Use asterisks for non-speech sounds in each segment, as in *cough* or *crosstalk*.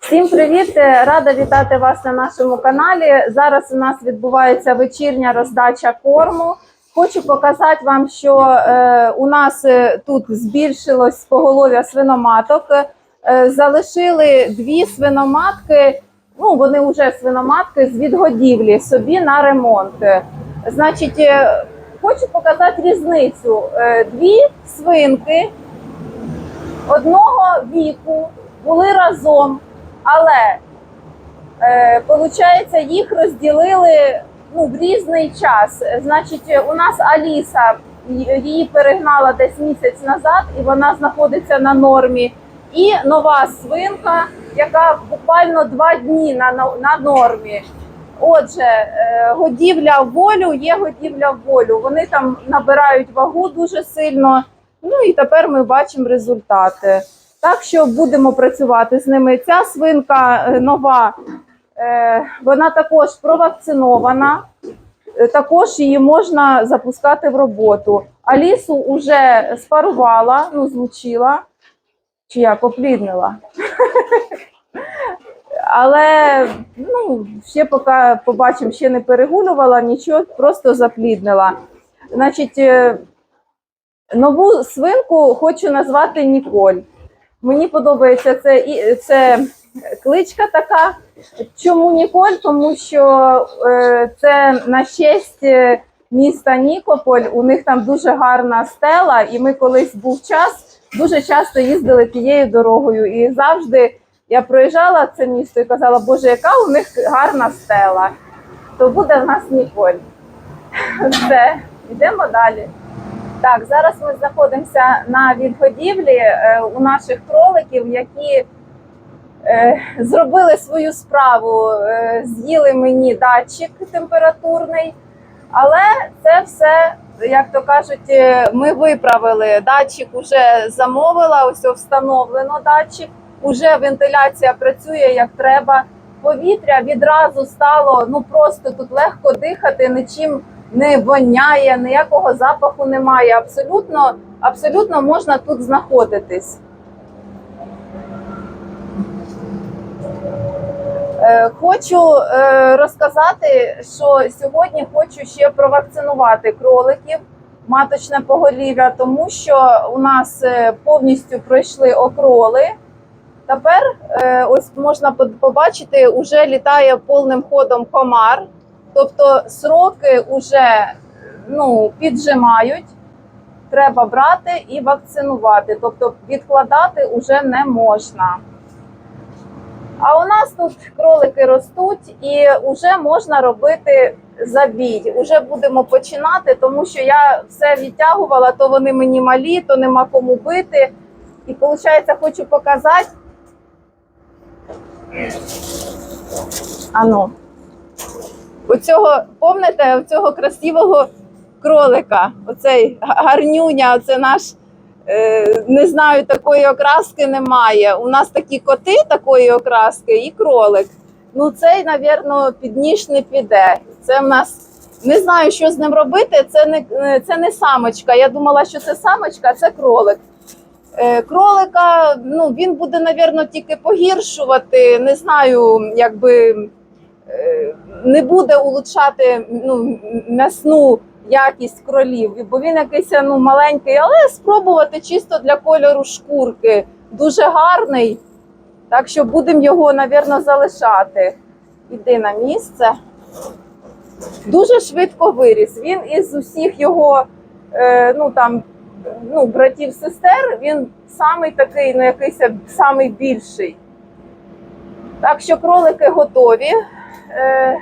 Всім привіт! Е, Рада вітати вас на нашому каналі. Зараз у нас відбувається вечірня роздача корму. Хочу показати вам, що е, у нас е, тут збільшилось поголов'я свиноматок. Е, залишили дві свиноматки. Ну, вони вже свиноматки з відгодівлі собі на ремонт. Е, Значить, хочу показати різницю. Е, дві свинки одного віку були разом, але е, получається, їх розділили ну, в різний час. Значить, у нас Аліса її перегнала десь місяць назад, і вона знаходиться на нормі. І нова свинка, яка буквально два дні на, на нормі. Отже, е, годівля волю є годівля волю. Вони там набирають вагу дуже сильно. Ну і тепер ми бачимо результати. Так що будемо працювати з ними. Ця свинка е, нова, е, вона також провакцинована, також її можна запускати в роботу. Алісу вже спарувала, ну, злучила, чи як опліднила. *laughs* Але ну, ще поки побачимо, ще не перегулювала, нічого, просто запліднила. Значить, е, нову свинку хочу назвати Ніколь. Мені подобається це, це кличка така. Чому Ніколь? Тому що е, це на честь е, міста Нікополь. У них там дуже гарна стела, і ми колись був час, дуже часто їздили тією дорогою. І завжди я проїжджала це місто і казала, Боже, яка у них гарна стела. То буде в нас Ніколь. *laughs* Все, йдемо далі. Так, зараз ми знаходимося на відгодівлі е, у наших кроликів, які е, зробили свою справу, е, з'їли мені датчик температурний, але це все, як то кажуть, ми виправили. Датчик вже замовила, ось встановлено датчик, уже вентиляція працює як треба. Повітря відразу стало ну просто тут легко дихати, нічим не воняє, ніякого запаху немає. Абсолютно, абсолютно можна тут знаходитись. Е, Хочу е, розказати, що сьогодні хочу ще провакцинувати кроликів маточне поголів'я, тому що у нас е, повністю пройшли окроли. Тепер е, ось можна побачити, уже літає повним ходом комар. Тобто сроки вже ну, піджимають, треба брати і вакцинувати. Тобто відкладати вже не можна. А у нас тут кролики ростуть і вже можна робити забій. Уже будемо починати, тому що я все відтягувала, то вони мені малі, то нема кому бити. І виходить, хочу показати. Ану. Оцього, помните, оцього красивого кролика, оцей гарнюня, оце наш, е, не знаю, такої окраски немає. У нас такі коти такої окраски і кролик. Ну, цей, напевно, під ніж не піде. Це в нас не знаю, що з ним робити. Це не, е, це не самочка. Я думала, що це самочка, а це кролик. Е, Кролика, ну він буде, напевно, тільки погіршувати. Не знаю, якби е, не буде улучшати ну, м'ясну якість кролів, бо він якийсь ну, маленький, але спробувати чисто для кольору шкурки. Дуже гарний. Так що будемо його, напевно, залишати. Іди на місце. Дуже швидко виріс. Він із усіх його е, ну, там, ну, братів-сестер, він самий такий, ну, якийсь самий більший. Так що кролики готові. е,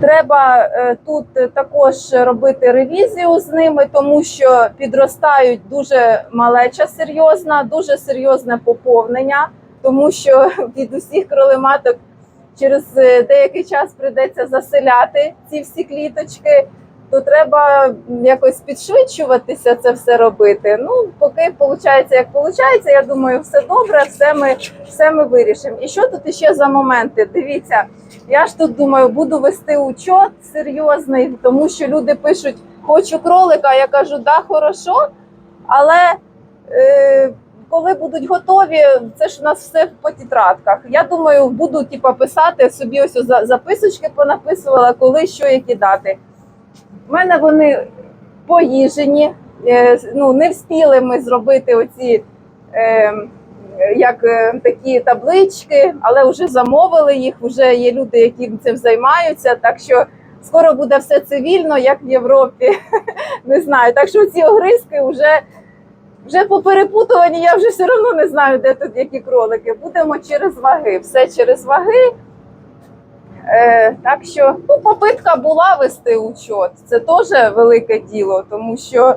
треба е, тут також робити ревізію з ними, тому що підростають дуже малеча серйозна, дуже серйозне поповнення, тому що *laughs* від усіх кролематок через е, деякий час прийдеться заселяти ці всі кліточки. То треба якось підшвидшуватися це все робити. Ну, поки виходить, як виходить, я думаю, все добре, все ми, все ми вирішимо. І що тут ще за моменти? Дивіться, я ж тут думаю, буду вести учет серйозний, тому що люди пишуть, хочу кролика. Я кажу, да, хорошо, але е, коли будуть готові, це ж у нас все по тетрадках. Я думаю, буду типа писати собі ось за- записочки понаписувала, коли що які дати. У мене вони поїжені. Е, ну, не встигли ми зробити оці е, як такі таблички, але вже замовили їх. Вже є люди, які цим займаються. Так що скоро буде все цивільно, як в Європі. *laughs* Не знаю. Так що ці огризки вже, вже поперепутувані, я вже все одно не знаю, де тут які кролики. Будемо через ваги. Все через ваги. Е, так що ну, попитка була вести учет. Це теж велике діло, тому що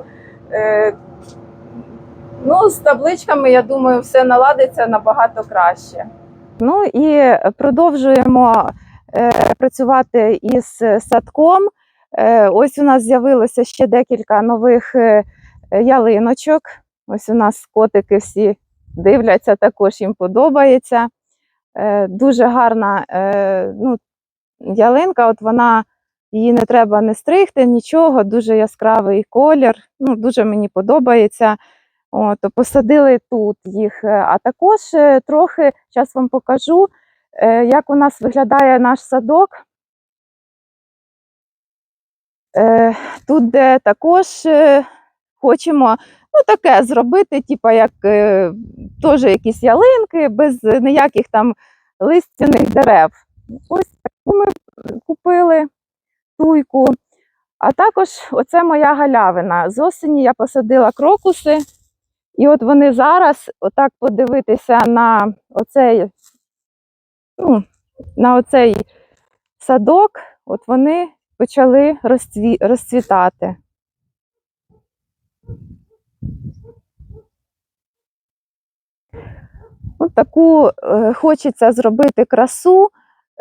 е, ну, з табличками, я думаю, все наладиться набагато краще. Ну і продовжуємо е, працювати із садком. Е, ось у нас з'явилося ще декілька нових е, ялиночок. Ось у нас котики всі дивляться, також їм подобається. Е, дуже гарна е, ну, ялинка, от вона її не треба не стригти, нічого, дуже яскравий колір. Ну, дуже мені подобається. От, посадили тут їх. Е, А також трохи зараз вам покажу, як у нас виглядає наш садок. Тут де також хочемо ну, таке зробити, типу, як е, теж якісь ялинки, без ніяких там листяних дерев. Ось таку ми купили туйку. А також оце моя галявина. З осені я посадила крокуси, і от вони зараз, отак подивитися на оцей, ну, на оцей садок, от вони почали розцві... розцвітати. От таку е, хочеться зробити красу,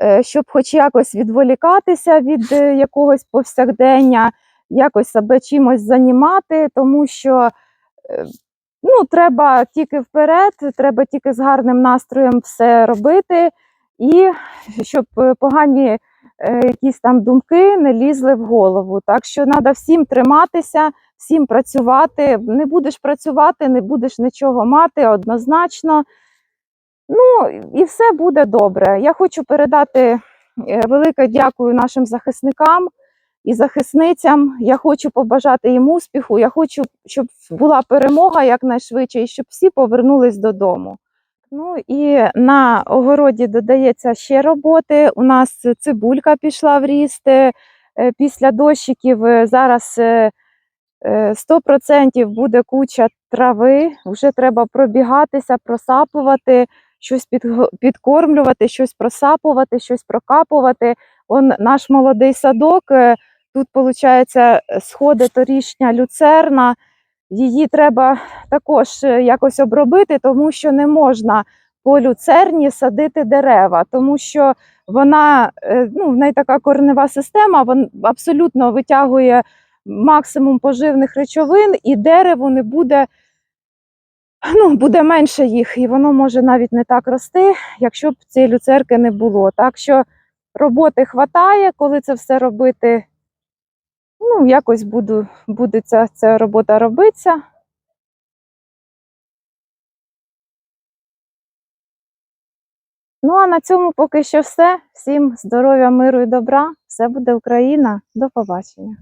е, щоб хоч якось відволікатися від е, якогось повсякдення, якось себе чимось займати, тому що ну, треба тільки вперед, треба тільки з гарним настроєм все робити, і щоб погані якісь там думки не лізли в голову. Так що треба всім триматися, всім працювати. Не будеш працювати, не будеш нічого мати однозначно. Ну і все буде добре. Я хочу передати е, велике дякую нашим захисникам і захисницям. Я хочу побажати їм успіху. Я хочу, щоб була перемога якнайшвидше і щоб всі повернулись додому. Ну і на огороді додається ще роботи. У нас цибулька пішла в е, після дощиків. е, Зараз е, е, 100% буде куча трави. Вже треба пробігатися, просапувати щось підго- підкормлювати, щось просапувати, щось прокапувати. Он наш молодий садок. е, Тут, виходить, сходи торішня люцерна. Її треба також е, якось обробити, тому що не можна по люцерні садити дерева, тому що вона е, ну, в неї така коренева система, вона абсолютно витягує максимум поживних речовин, і дереву не буде ну, буде менше їх, і воно може навіть не так рости, якщо б цієї люцерки не було. Так що роботи хватає, коли це все робити. Ну, якось буду, буде ця, ця робота робитися. Ну, а на цьому поки що все. Всім здоров'я, миру і добра. Все буде Україна. До побачення.